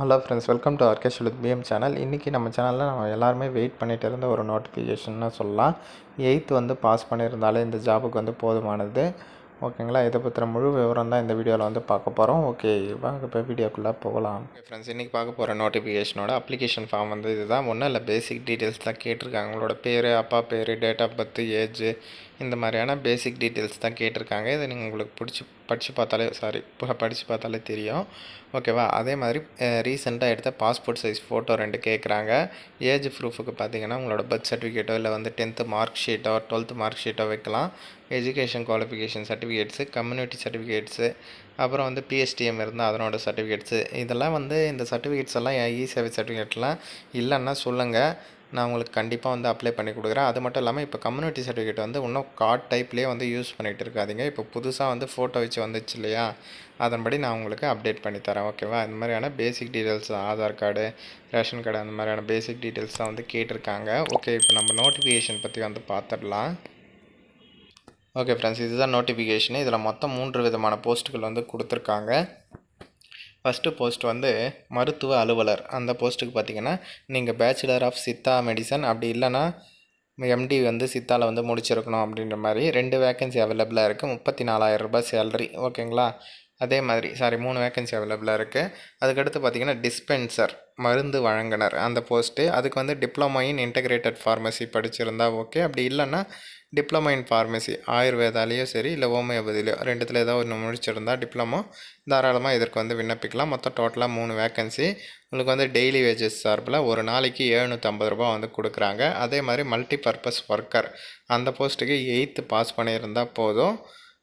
Hello friends welcome to RK with PM channel. இன்றைக்கி நம்ம சேனலில் நம்ம எல்லாருமே வெயிட் பண்ணிகிட்டு இருந்த ஒரு நோட்டிஃபிகேஷன்னு சொல்லலாம். எயித்து வந்து பாஸ் பண்ணியிருந்தாலே இந்த ஜாபுக்கு வந்து போதுமானது. ஓகேங்களா? இதை பற்றின முழு விவரம் தான் இந்த வீடியோவில் வந்து பார்க்க போகிறோம் ஓகே வாங்க இப்போ வீடியோக்குள்ளே போகலாம். ஃப்ரெண்ட்ஸ் இன்றைக்கி பார்க்க போகிற நோட்டிஃபிகேஷனோட அப்ளிகேஷன் ஃபார்ம் வந்து இதுதான். ஒன்றும் இல்லை பேசிக் டீட்டெயில்ஸ் தான் கேட்டிருக்காங்க. உங்களோட பேர் அப்பா பேர் டேட் ஆஃப் பர்த் ஏஜ் இந்த மாதிரியான பேசிக் டீட்டெயில்ஸ் தான் கேட்டிருக்காங்க. இதை நீங்கள் உங்களுக்கு பிடிச்சி படித்து பார்த்தாலே சாரி படித்து பார்த்தாலே தெரியும். ஓகேவா அதே மாதிரி ரீசெண்டாக எடுத்த பாஸ்போர்ட் சைஸ் ஃபோட்டோ ரெண்டு கேட்குறாங்க. ஏஜ் ப்ரூஃபுக்கு பார்த்தீங்கன்னா உங்களோட பர்த் சர்டிஃபிகேட்டோ இல்லை வந்து டென்த்து மார்க் ஷீட்டோ டுவெல்த்து மார்க் ஷீட்டோ வைக்கலாம். Education qualification certificates community certificates அப்புறம் வந்து பிஎஸ்டிஎம் இருந்தால் அதனோட சர்டிஃபிகேட்ஸு இதெல்லாம் வந்து இந்த சர்டிஃபிகேட்ஸ் எல்லாம் இ சேவை சர்டிஃபிகேட்லாம் இல்லைன்னா சொல்லுங்கள் நான் உங்களுக்கு கண்டிப்பாக வந்து அப்ளை பண்ணி கொடுக்குறேன். அது மட்டும் இல்லாமல் இப்போ கம்யூனிட்டி சர்டிஃபிகேட் வந்து இன்னும் கார்ட் டைப்லேயே வந்து யூஸ் பண்ணிகிட்டு இருக்காதிங்க. இப்போ புதுசாக வந்து ஃபோட்டோ வச்சு வந்துச்சு இல்லையா? அதன்படி நான் உங்களுக்கு அப்டேட் பண்ணி தரேன். ஓகேவா இந்த மாதிரியான basic details Aadhaar card ration card அந்த மாதிரியான பேசிக் டீட்டெயில்ஸ் தான் வந்து கேட்டிருக்காங்க. ஓகே இப்போ நம்ம நோட்டிஃபிகேஷன் பற்றி வந்து பார்த்துடலாம் ஓகே ஃப்ரெண்ட்ஸ் இதுதான் நோட்டிஃபிகேஷனு இதில் மொத்தம் மூன்று விதமான போஸ்ட்டுகள் வந்து கொடுத்துருக்காங்க. ஃபஸ்ட்டு போஸ்ட் வந்து மருத்துவ அலுவலர். அந்த போஸ்ட்டுக்கு பார்த்தீங்கன்னா நீங்கள் பேச்சுலர் ஆஃப் சித்தா மெடிசன் அப்படி இல்லைன்னா எம்டி வந்து சித்தாவில் வந்து முடிச்சிருக்கணும் அப்படின்ற மாதிரி ரெண்டு வேக்கன்சி அவைலபிளாக இருக்குது முப்பத்தி நாலாயிரம் ரூபாய் சேலரி ஓகேங்களா அதே மாதிரி சாரி மூணு வேக்கன்சி அவைலபிளாக இருக்குது அதுக்கடுத்து பார்த்திங்கன்னா டிஸ்பென்சர் மருந்து வழங்குனர். அந்த போஸ்ட்டு அதுக்கு வந்து டிப்ளமோ இன் இன்டகிரேட்டட் ஃபார்மசி படிச்சிருந்தா ஓகே அப்படி இல்லைன்னா டிப்ளமோ இன் ஃபார்மசி. ஆயுர்வேதாலேயோ சரி இல்லை ஹோமியோபதிலையோ ரெண்டுத்தில் ஏதோ ஒன்று முடிச்சிருந்தா டிப்ளமோ தாராளமாக இதற்கு வந்து விண்ணப்பிக்கலாம். மொத்தம் டோட்டலாக மூணு வேக்கன்சி உங்களுக்கு வந்து டெய்லி வேஜஸ் சார்பில் ஒரு நாளைக்கு எழுநூற்றம்பது ரூபா வந்து கொடுக்குறாங்க. அதே மாதிரி மல்டி பர்பஸ் ஒர்க்கர் அந்த போஸ்ட்டுக்கு எயித்து பாஸ் பண்ணியிருந்தால் போதும்.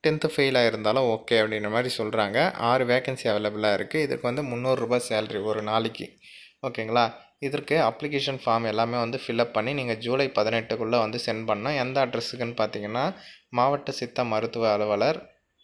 டென்த்து ஃபெயில் ஆகிருந்தாலும் ஓகே அப்படின்ற மாதிரி சொல்கிறாங்க ஆறு வேக்கன்சி அவைலபிளாக இருக்குது இதுக்கு வந்து முந்நூறுரூபா சேல்ரி ஒரு நாளைக்கு. ஓகேங்களா? இதற்கு அப்ளிகேஷன் ஃபார்ம் எல்லாமே வந்து ஃபில்அப் பண்ணி நீங்கள் ஜூலை பதினெட்டுக்குள்ளே வந்து சென்ட் பண்ணால் எந்த அட்ரஸுக்குன்னு பார்த்தீங்கன்னா மாவட்ட சித்த மருத்துவ அலுவலர்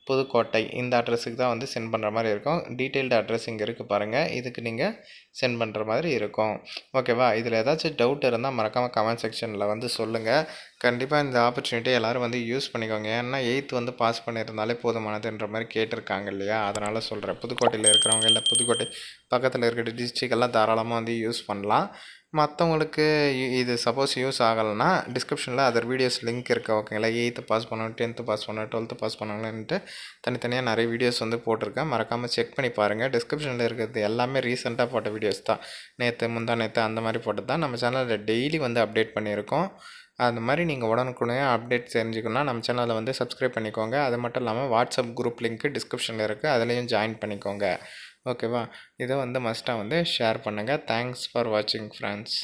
புதுக்கோட்டை இந்த அட்ரஸுக்கு தான் வந்து சென்ட் பண்ணுற மாதிரி இருக்கும். டீட்டெயில்டு அட்ரஸ் இங்கே இருக்குது பாருங்கள் இதுக்கு நீங்கள் சென்ட் பண்ணுற மாதிரி இருக்கும். ஓகேவா இதில் ஏதாச்சும் டவுட் இருந்தால் மறக்காமல் கமெண்ட் செக்ஷனில் வந்து சொல்லுங்கள் கண்டிப்பாக இந்த ஆப்பர்ச்சுனிட்டி எல்லோரும் வந்து யூஸ் பண்ணிக்கோங்க. ஏன்னா எயித்து வந்து பாஸ் பண்ணியிருந்தாலே போதுமானதுன்ற மாதிரி கேட்டிருக்காங்க இல்லையா? அதனால் சொல்கிறேன் புதுக்கோட்டையில் இருக்கிறவங்க இல்லை புதுக்கோட்டை பக்கத்தில் இருக்கிற டிஸ்ட்ரிக்கெல்லாம் தாராளமாக வந்து யூஸ் பண்ணலாம். மற்றவங்களுக்கு இது சப்போஸ் யூஸ் ஆகலைன்னா டிஸ்கிரிப்ஷனில் அதர் வீடியோஸ் லிங்க் இருக்குது ஓகேங்களா எயித்து பாஸ் பண்ணணும் டென்த்து பாஸ் பண்ணணும் டுவெல்த்து பாஸ் பண்ணணுன்ட்டு தனித்தனியாக நிறைய வீடியோஸ் வந்து போட்டிருக்கேன். மறக்காமல் செக் பண்ணி பாருங்கள் டிஸ்கிரிப்ஷனில் இருக்கிறது எல்லாமே ரீசெண்டாக போட்ட வீடியோஸ் தான். நேற்று முந்தா நேற்று அந்த மாதிரி போட்டது தான். நம்ம சேனலில் டெய்லி வந்து அப்டேட் பண்ணியிருக்கோம். அந்த மாதிரி நீங்கள் உடனுக்குடனே அப்டேட் தெரிஞ்சுக்கணும்னா நம்ம சேனலில் வந்து சப்ஸ்கிரைப் பண்ணிக்கோங்க. அது மட்டும் இல்லாமல் வாட்ஸ்அப் குரூப் லிங்க்கு டிஸ்கிரிப்ஷனில் இருக்குது அதுலேயும் ஜாயின் பண்ணிக்கோங்க. ஓகேவா? இதை வந்து மஸ்ட்டாக வந்து ஷேர் பண்ணுங்கள் தேங்க்ஸ் ஃபார் வாட்சிங் ஃப்ரெண்ட்ஸ்